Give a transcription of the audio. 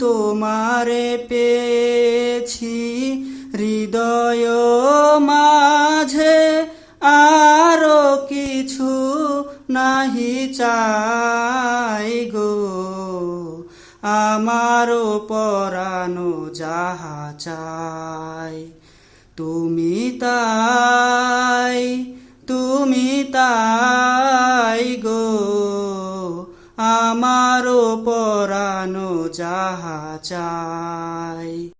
তোমারে পেয়েছি, হৃদয় মাঝে আরও কিছু নাহি চাই গো। আমারও পরানো যাহা চাই, তুমি তাই তুমি তাই। আমার পরানো যাহা চাই।